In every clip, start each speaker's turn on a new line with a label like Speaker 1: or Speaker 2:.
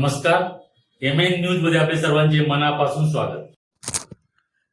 Speaker 1: नमस्कार. M N न्यूजमध्ये आपले सर्वांचे मनापासून स्वागत.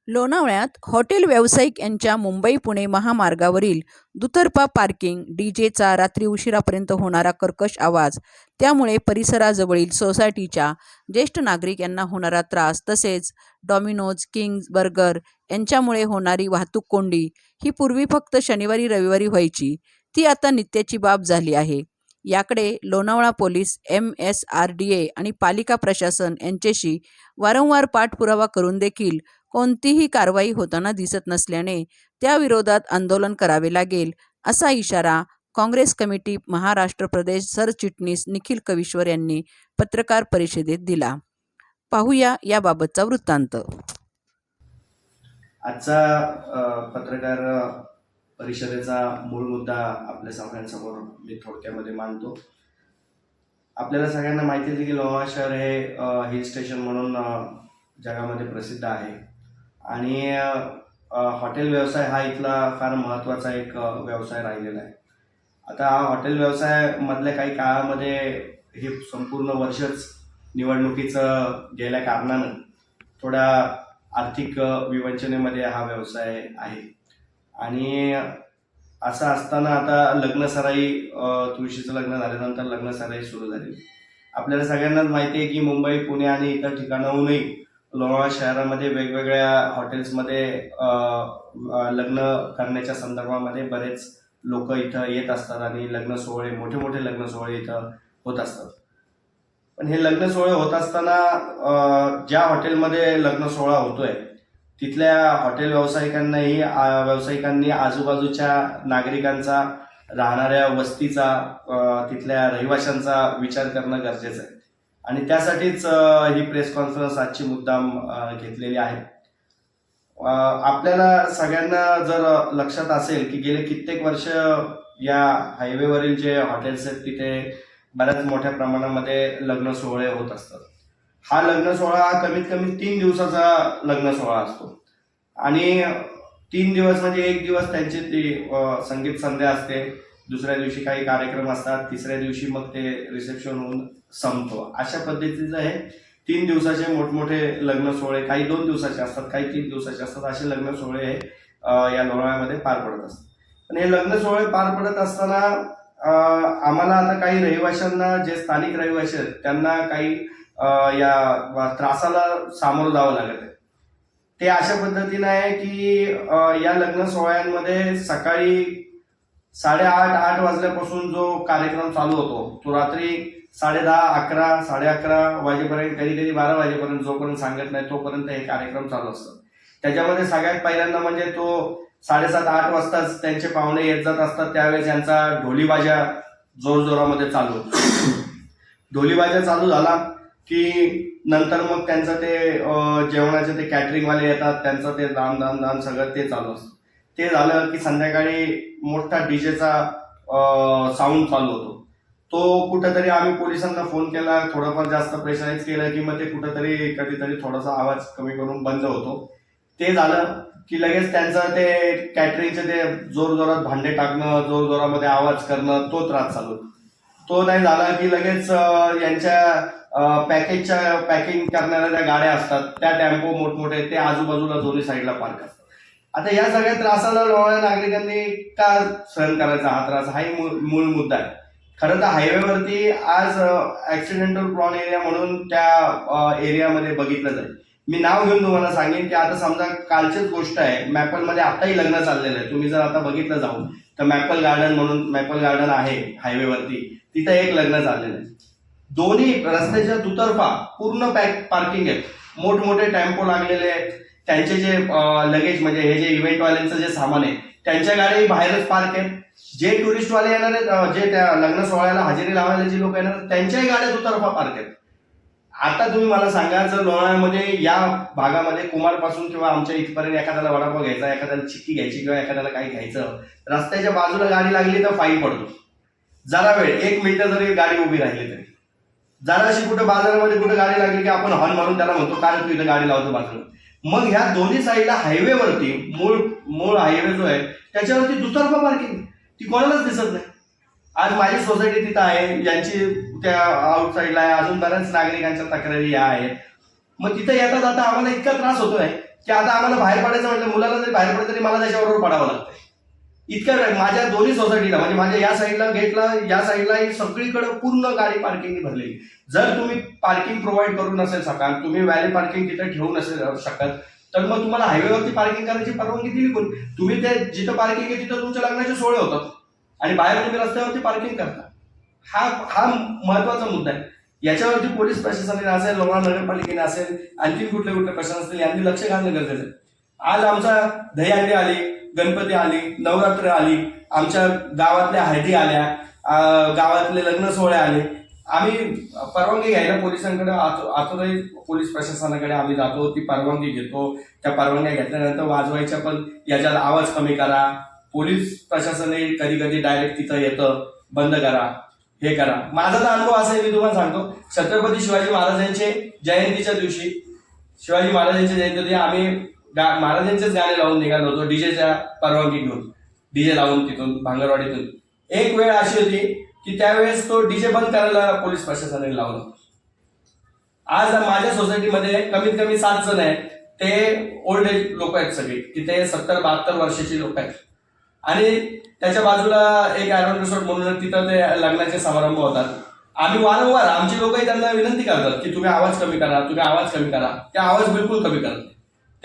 Speaker 2: लोणावळ्यात हॉटेल व्यावसायिक यांच्या मुंबई पुणे महामार्गावरील दुतर्पा पार्किंग डीजेचा रात्री उशिरापर्यंत होणारा कर्कश आवाज त्यामुळे परिसराजवळील सोसायटीच्या ज्येष्ठ नागरिक यांना होणारा त्रास तसेच डॉमिनोज किंग्ज बर्गर यांच्यामुळे होणारी वाहतूक कोंडी ही पूर्वी फक्त शनिवारी रविवारी व्हायची. ती आता नित्याची बाब झाली आहे. याकडे Lonavala police M S R D A आणि पालिका प्रशासन यांच्याशी वारंवार पाठपुरावा करून देखील कोणतीही कारवाई होताना दिसत नसल्याने त्याविरोधात आंदोलन करावे लागेल असा इशारा काँग्रेस कमिटी महाराष्ट्र प्रदेश सरचिटणीस निखिल कविश्वर यांनी पत्रकार परिषदेत दिला. पाहूया याबाबतचा वृत्तांत.
Speaker 3: आजचा पत्रकार परिषदेचा मूळ मुद्दा आपल्या सगळ्यांसमोर मी थोडक्यामध्ये मांडतो. आपल्याला सगळ्यांना माहिती आहे की लोहा शहर हे हिल स्टेशन म्हणून जगामध्ये प्रसिद्ध आहे. आणि हॉटेल व्यवसाय हा इथला फार महत्त्वाचा एक व्यवसाय राहिलेला आहे. आता हा हॉटेल व्यवसायामधल्या काही काळामध्ये हे संपूर्ण वर्षच निवडणुकीचं गेल्या कारणानं थोड्या आर्थिक विवंचनेमध्ये हा व्यवसाय आहे. आणि असं असताना आता लग्नसराई तुळशीचं लग्न झाल्यानंतर लग्नसराई सुरू झाली. आपल्याला सगळ्यांनाच माहिती आहे की मुंबई पुणे आणि इतर ठिकाणाहूनही लोणावळा शहरामध्ये वेगवेगळ्या हॉटेल्समध्ये लग्न करण्याच्या संदर्भामध्ये बरेच लोक इथं येत असतात आणि लग्न सोहळे मोठे मोठे लग्न सोहळे इथं होत असतात. पण हे लग्न सोहळे होत असताना ज्या हॉटेलमध्ये लग्न सोहळा होतोय तिथल्या हॉटेल व्यावसायिकांनाही व्यावसायिकांनी आजूबाजूच्या नागरिकांचा राहणाऱ्या वस्तीचा तिथल्या रहिवाशांचा विचार करणं गरजेचं आहे. आणि त्यासाठीच ही प्रेस कॉन्फरन्स आजची मुद्दाम घेतलेली आहे. आपल्याला सगळ्यांना जर लक्षात असेल की गेले कित्येक वर्ष या हायवेवरील जे हॉटेल्स आहेत तिथे बऱ्याच मोठ्या प्रमाणामध्ये लग्न सोहळे होत असतात. हा लग्न सोहळा हा कमीत कमी तीन दिवसाचा लग्न सोहळा असतो. आणि तीन दिवस म्हणजे एक दिवस त्यांची ती संगीत संध्या असते. दुसऱ्या दिवशी काही कार्यक्रम असतात. तिसऱ्या दिवशी मग ते रिसेप्शन होऊन संपतो. अशा पद्धतीचं हे तीन दिवसाचे मोठमोठे लग्न सोहळे काही दोन दिवसाचे असतात काही तीन दिवसाचे असतात. असे लग्न सोहळे हे या लोणावळ्यामध्ये पार पडत असतात. पण हे लग्न सोहळे पार पडत असताना आम्हाला आता काही रहिवाशांना जे स्थानिक रहिवाशी आहेत त्यांना काही या त्रासाला सामोरं जावं लागत आहे. ते अशा पद्धतीनं आहे की या लग्न सोहळ्यांमध्ये सकाळी साडेआठ आठ वाजल्यापासून जो कार्यक्रम चालू होतो तो रात्री साडे दहा अकरा साडे अकरा वाजेपर्यंत कधी कधी बारा वाजेपर्यंत जोपर्यंत सांगत नाही तोपर्यंत हे कार्यक्रम चालू असतात त्याच्यामध्ये सगळ्यात पहिल्यांदा म्हणजे तो साडेसात आठ वाजताच त्यांचे पाहुणे येत जात असतात. त्यावेळेस यांचा ढोलीबाजा जोरजोरामध्ये चालू होतो. ढोलीबाजा चालू झाला. की नंतर मग त्यांचं ते जेवणाचे ते कॅटरिंगवाले येतात त्यांचं ते दान दान दान सगळं ते चालू असतं. ते झालं की संध्याकाळी मोठा डीजेचा साऊंड चालू होतो. तो कुठेतरी आम्ही पोलिसांना फोन केला थोडंफार जास्त प्रेशराईज केलं की मग ते कुठेतरी कधीतरी थोडासा आवाज कमी करून बंद होतो. ते झालं की लगेच त्यांचं ते कॅटरिंगचे ते जोरजोरात भांडे टाकणं जोरजोरामध्ये आवाज करणं तो त्रास चालू तो नाही झाला की लगेच यांच्या पॅकेजच्या पॅकिंग करणाऱ्या ज्या गाड्या असतात त्या टेम्पो मोठमोठे ते आजूबाजूला दोन्ही साईडला पार्क असतात. आता या सगळ्या त्रासाला लोणाऱ्या नागरिकांनी का सहन करायचा हा त्रास? हाही मूळ मूळ मुद्दा आहे. खरं तर हायवेवरती आज ऍक्सिडेंटल प्रॉन एरिया म्हणून त्या एरियामध्ये बघितलं जाईल. मी नाव घेऊन तुम्हाला सांगेन की आता समजा कालचीच गोष्ट आहे. मॅपलमध्ये आताही लग्न चाललेलं आहे. तुम्ही जर आता बघितलं जाऊन तर मॅपल गार्डन म्हणून मॅपल गार्डन आहे हायवेवरती तिथं एक लग्न चाललेलं आहे. दोन्ही रस्त्याच्या दुतर्फा पूर्ण पॅक पार्किंग आहेत. मोठमोठे टेम्पो लागलेले आहेत. त्यांचे जे लगेज म्हणजे हे जे इव्हेंटवाल्यांचं जे सामान आहे त्यांच्या गाडी बाहेरच पार्क आहेत. जे टुरिस्टवाले येणार आहेत जे त्या लग्न सोहळ्याला हजेरी लावायला जे लोक येणार त्यांच्याही गाड्या दुतर्फा पार्क आहेत. आता तुम्ही मला सांगा जर लोणावळ्यामध्ये या भागामध्ये कुमारपासून किंवा आमच्या इथपर्यंत एखाद्याला वडापाव घ्यायचा एखाद्याला चिक्की घ्यायची किंवा एखाद्याला काही घ्यायचं रस्त्याच्या बाजूला गाडी लागली तर फाईन पडतो. जरा वेळ एक मिनिटं जरी गाडी उभी राहिली तरी. जराशी कुठं बाजारामध्ये कुठं गाडी लागली की आपण हॉर्न मारून त्याला म्हणतो काय तू इथं गाडी लावतो बाजारात मग ह्या दोन्ही साईडला हायवेवरती मूळ मूळ हायवे जो आहे त्याच्यावरती दुतर्फा पार्किंग ती कोणालाच दिसत नाही. आज माझी सोसायटी तिथं आहे यांची त्या आउटसाईडला आहे अजून बऱ्याच नागरिकांच्या तक्रारी या आहेत. मग तिथं येता जाता आम्हाला इतका त्रास होतोय की आता आम्हाला बाहेर पडायचं म्हटलं मुलाला जरी बाहेर पडलं तरी मला त्याच्याबरोबर पडावं लागतंय इतक्या माझ्या दोन्ही सोसायटीला म्हणजे माझ्या या साईडला गेटला या साईडला सगळीकडे पूर्ण गाडी पार्किंग भरलेली. जर तुम्ही पार्किंग प्रोव्हाइड करू नसेल शकाल तुम्ही व्हॅली पार्किंग तिथे ठेवू नसेल शकत तर मग तुम्हाला हायवेवरती पार्किंग करायची परवानगी दिली कोण? तुम्ही ते जिथं पार्किंग आहे तिथं तुमच्या लग्नाचे सोहळे होतात. आणि बाहेर तुम्ही रस्त्यावरती पार्किंग करता. हा हा महत्त्वाचा मुद्दा आहे. याच्यावरती पोलीस प्रशासनाने असेल लोणार नगरपालिकेने असेल आणखी कुठले कुठले प्रशासन असतील यांनी लक्ष घालणं गरजेचं आहे. आज आमचा दहीहंडी आली गणपती आली नवरात्र आली आमच्या गावातल्या हळदी आल्या गावातले लग्न सोहळे आले. आम्ही परवानगी घ्यायला पोलिसांकडे आतो आतोही पोलीस प्रशासनाकडे आम्ही जातो ती परवानगी घेतो. त्या परवानग्या घेतल्यानंतर वाजवायच्या पण याच्यात आवाज कमी करा. पोलीस प्रशासनही कधी कधी डायरेक्ट तिथं येतं. बंद करा. हे करा. माझा तर अनुभव असा आहे मी तुम्हाला सांगतो. छत्रपती शिवाजी महाराजांचे जयंतीच्या दिवशी शिवाजी महाराजांच्या जयंती आम्ही गा- महाराजांचेच गाणे लावून निघालो होतो डीजेच्या परवानगी घेऊन डीजे लावून तिथून भांगरवाडीतून. एक वेळ अशी होती की त्यावेळेस तो डीजे बंद करायला पोलीस प्रशासनाने लावला. आज माझ्या सोसायटीमध्ये कमीत कमी सात जण आहेत. ते ओल्ड एज लोक आहेत सगळे. की ते सत्तर बहात्तर वर्षाची लोक आहेत. आणि त्याच्या बाजूला एक आयरॉन रिसॉर्ट म्हणून तिथं ते लग्नाचे समारंभ होतात. आम्ही वारंवार आमची लोकही त्यांना विनंती करतात की तुम्ही आवाज कमी करा तुम्ही आवाज कमी करा. ते आवाज बिलकुल कमी करत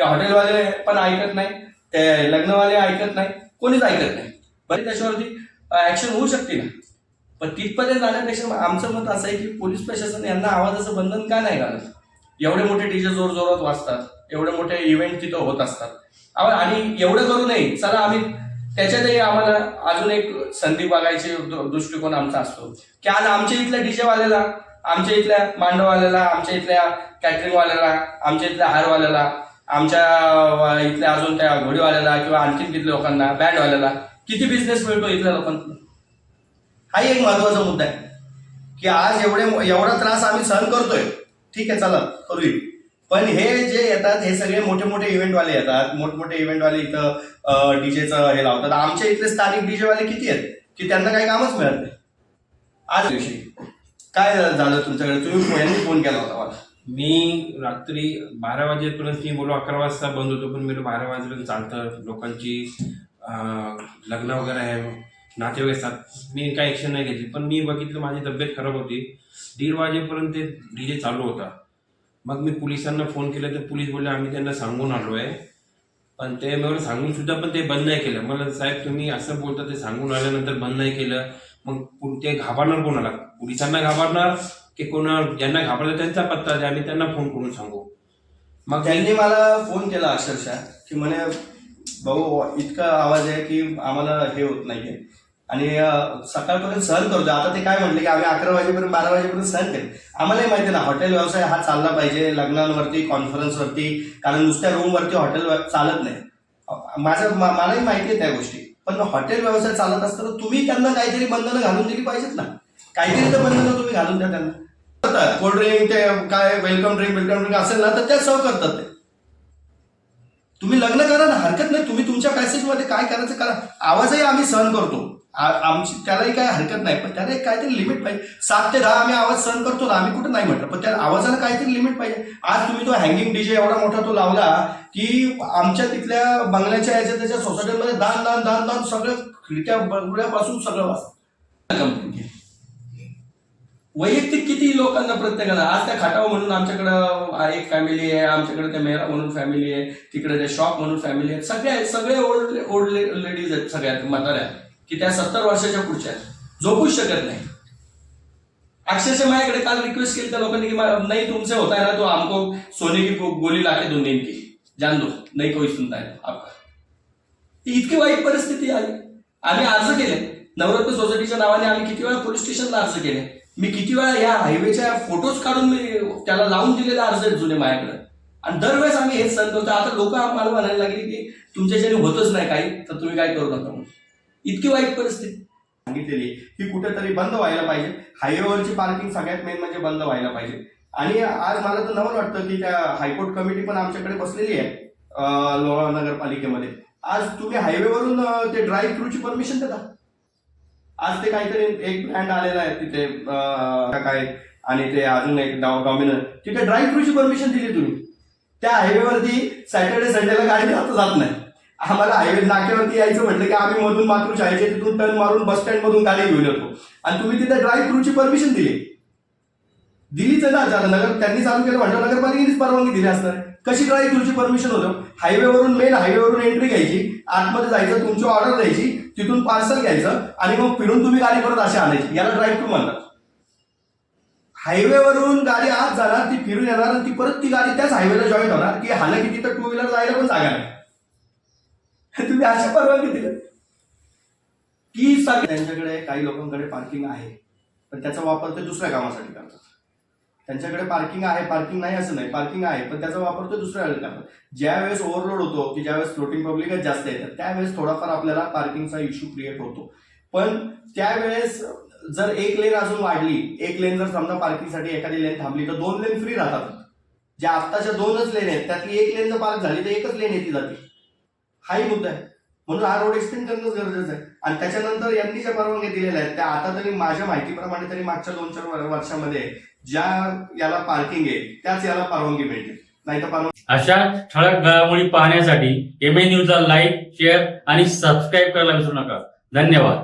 Speaker 3: ते हॉटेलवाले पण ऐकत नाही ते लग्नवाले ऐकत नाही कोणीच ऐकत नाही. बरी त्याच्यावरती ऍक्शन होऊ शकते ना. पण तिथपर्यंत जाण्यापेक्षा आमचं मत असं आहे की पोलीस प्रशासन यांना आवाजाचं बंधन का नाही घालत? एवढे मोठे डीजे जोर जोरात वाजतात एवढे मोठे इव्हेंट तिथं होत असतात. आणि एवढं करू नये. चला आम्ही त्याच्यातही आम्हाला अजून एक संधी बघायची दृष्टिकोन आमचा असतो. की आज आमच्या इथल्या डीजे वाल्याला आमच्या इथल्या मांडववाल्याला आमच्या इथल्या कॅटरिंगवाल्याला आमच्या इथल्या हारवाल्याला आमच्या इथल्या अजून त्या घोडीवाल्याला किंवा आणखीन तिथल्या लोकांना बँडवाल्याला किती बिझनेस मिळतो इथल्या लोकांना? हाही एक महत्त्वाचा मुद्दा आहे. की आज एवढे एवढा त्रास आम्ही सहन करतोय. ठीक आहे चला करूया. पण हे जे येतात हे सगळे मोठे मोठे इव्हेंटवाले येतात. मोठमोठे इव्हेंटवाले इथं डीजेचं हे लावतात. आमच्या इथले स्थानिक डीजेवाले किती आहेत? की त्यांना काही कामच मिळत नाही. आज दिवशी. काय झालं तुमच्याकडे? तुम्ही यांनी फोन केला होता मला.
Speaker 4: मी रात्री बारा वाजेपर्यंत मी बोलो अकरा वाजता बंद होतो पण मी बारा वाजेपर्यंत चालतं. लोकांची लग्न वगैरे आहे नाते वगैरे असतात. मी काही ॲक्शन नाही घेतली पण मी बघितलं माझी तब्येत खराब होती. दीड वाजेपर्यंत ते डी जे चालू होता. मग मी पोलिसांना फोन केला तर पोलीस बोलले आम्ही त्यांना सांगून आलो आहे पण ते मला सांगून सुद्धा पण ते बंद नाही केलं. मला साहेब तुम्ही असं बोलता ते सांगून आल्यानंतर बंद नाही केलं. मग ते घाबरणार कोणाला? पोलिसांना घाबरणार? की कोणा ज्यांना घाबरलं त्यांचा पत्ता द्या आम्ही त्यांना फोन करून सांगू. मग
Speaker 3: त्यांनी मला फोन केला अक्षरशः की म्हणे भाऊ इतका आवाज आहे की आम्हाला हे होत नाहीये. आणि सकाळपर्यंत सहन करतो आता ते काय म्हणले की आम्ही अकरा वाजेपर्यंत बारा वाजेपर्यंत सहन केले आम्हालाही माहिती आहे ना हॉटेल व्यवसाय हा चालला पाहिजे लग्नांवरती कॉन्फरन्सवरती कारण नुसत्या रूमवरती हॉटेल चालत नाही. माझं मा- मलाही माहिती आहे त्या गोष्टी. पण हॉटेल व्यवसाय चालत असताना तुम्ही त्यांना काहीतरी बंधनं घालून दिली पाहिजेत ना. काहीतरी तर बंधनं तुम्ही घालून द्या त्यांना. कोल्ड ड्रिंक ते काय वेलकम ड्रिंक वेलकम ड्रिंक असेल ना तर त्या सर्व करतात ते. तुम्ही लग्न करा ना हरकत नाही. तुम्ही तुमच्या पॅसेजमध्ये काय करायचं करा. आवाजही आम्ही सहन करतो. आमची त्यालाही काय हरकत नाही पण त्याला एक काहीतरी लिमिट पाहिजे. सात ते दहा आम्ही आवाज सहन करतो ना आम्ही कुठं नाही म्हटलं. पण त्या आवाजाला काहीतरी लिमिट पाहिजे. आज तुम्ही तो हँगिंग डीजे एवढा मोठा तो लावला की आमच्या तिथल्या बंगल्याच्या याच्या त्याच्या सोसायटीमध्ये दान दान दान दान सगळं खिडक्या बंगल्यापासून सगळं वाजतं वैयक्तिक किती लोकांना प्रत्येकाला आज त्या खाटाव म्हणून आमच्याकडं एक फॅमिली आहे आमच्याकडे त्या मेहरा म्हणून फॅमिली आहे तिकडे त्या शॉप म्हणून फॅमिली आहे सगळे सगळे ओल्ड ओल्ड लेडीज आहेत सगळ्यात म्हाताऱ्या. की त्या सत्तर वर्षाच्या पुढच्या आहेत. झोपूच शकत नाही. अक्षरशः माझ्याकडे काल रिक्वेस्ट केली त्या लोकांनी की नाही तुमसे होता है ना तो आमको सोने की गोली लाके दो नींद की जान दो नाही कोई सुनता है आपका. इतकी वाईट परिस्थिती आली. आम्ही अर्ज केले. नवरत्न सोसायटीच्या नावाने आम्ही किती वेळा पोलीस स्टेशनला अर्ज केले. मी किती वेळा या हायवेच्या फोटोज काढून मी त्याला लावून दिलेला अर्ज आहेत जुने माझ्याकडे. आणि दरवेळेस आम्ही हेच सण करतो. आता लोक आम्हाला म्हणायला लागली की तुमच्याच्याने होतच नाही काही तर तुम्ही काय करू नका म्हणून. इतकी वाईट परिस्थिती. सांगितलेली आहे. की कुठेतरी बंद व्हायला पाहिजे. हायवेवरची पार्किंग सगळ्यात मेन म्हणजे बंद व्हायला पाहिजे. आणि आज मला तर नवल वाटतं की त्या हायकोर्ट कमिटी पण आमच्याकडे बसलेली आहे लोणावळा नगरपालिकेमध्ये. आज तुम्ही हायवेवरून ते ड्राईव्ह थ्रूची परमिशन देता. आज ते काहीतरी एक ब्रँड आलेला आहे तिथे काय आणि ते अजून एक डॉमिनर. तिथे ड्राईव्ह थ्रूची परमिशन दिली तुम्ही. त्या हायवेवरती सॅटर्डे संडेला गाडी जात जात नाही. आम्हाला हायवे नाक्यावरती यायचं म्हटलं की आम्ही मधून मात्र शाळेचे तिथून टर्न मारून बस स्टँड मधून गाडी घेऊन येतो. आणि तुम्ही तिथे ड्राईव्ह थ्रूची परमिशन दिली. दिलीच आहे ना नगर त्यांनी चालू केलं म्हटलं नगरपालिकेनेच परवानगी दिली असणार. कशी ड्राईव्ह तुमची परमिशन होतं? हायवेवरून मेन हायवेवरून एंट्री घ्यायची आतमध्ये जायचं तुमची ऑर्डर द्यायची तिथून पार्सल घ्यायचं आणि मग फिरून तुम्ही गाडी परत अशी आणायची. याला ड्राईव्ह टू म्हणतात. हायवेवरून गाडी आत जाणार ती फिरून येणार आणि ती परत ती गाडी त्याच हायवेला जॉईन होणार की हाल की तिथं टू व्हीलर जायला पण जागा नाही. तुम्ही अशी परवानगी दिली. की सगळे त्यांच्याकडे काही लोकांकडे पार्किंग आहे पण त्याचा वापर ते दुसऱ्या कामासाठी करतात. त्यांच्याकडे पार्किंग आहे पार्किंग नाही असं नाही. पार्किंग आहे पण त्याचा वापर ते दुसऱ्या वेळेला करतात. ज्यावेळेस ओव्हरलोड होतो की ज्यावेळेस फ्लोटिंग पब्लिकच जास्त येतात त्यावेळेस थोडाफार आपल्याला पार्किंगचा इश्यू क्रिएट होतो. पण त्यावेळेस जर एक लेन अजून वाढली एक लेन जर समजा पार्किंगसाठी एखादी लेन थांबली तर दोन लेन फ्री राहतात. ज्या आत्ताच्या दोनच लेन आहेत त्यातली एक लेन जर पार्क झाली तर एकच लेन येते जाते. हाही मुद्दा आहे. म्हणून हा रोड एक्सटेंड करणं गरजेचं आहे. आणि त्याच्यानंतर यांनी ज्या परवानग्या दिलेल्या आहेत त्या आता तरी माझ्या माहितीप्रमाणे तरी मागच्या दोन चार वर्षामध्ये ज्या याला पार्किंग आहे त्याच याला परवानगी मिळते. नाही तर परवानगी
Speaker 1: अशा ठळक घडामोडी पाहण्यासाठी एम ए न्यूजला लाईक शेअर आणि सबस्क्राईब करायला विसरू नका. धन्यवाद.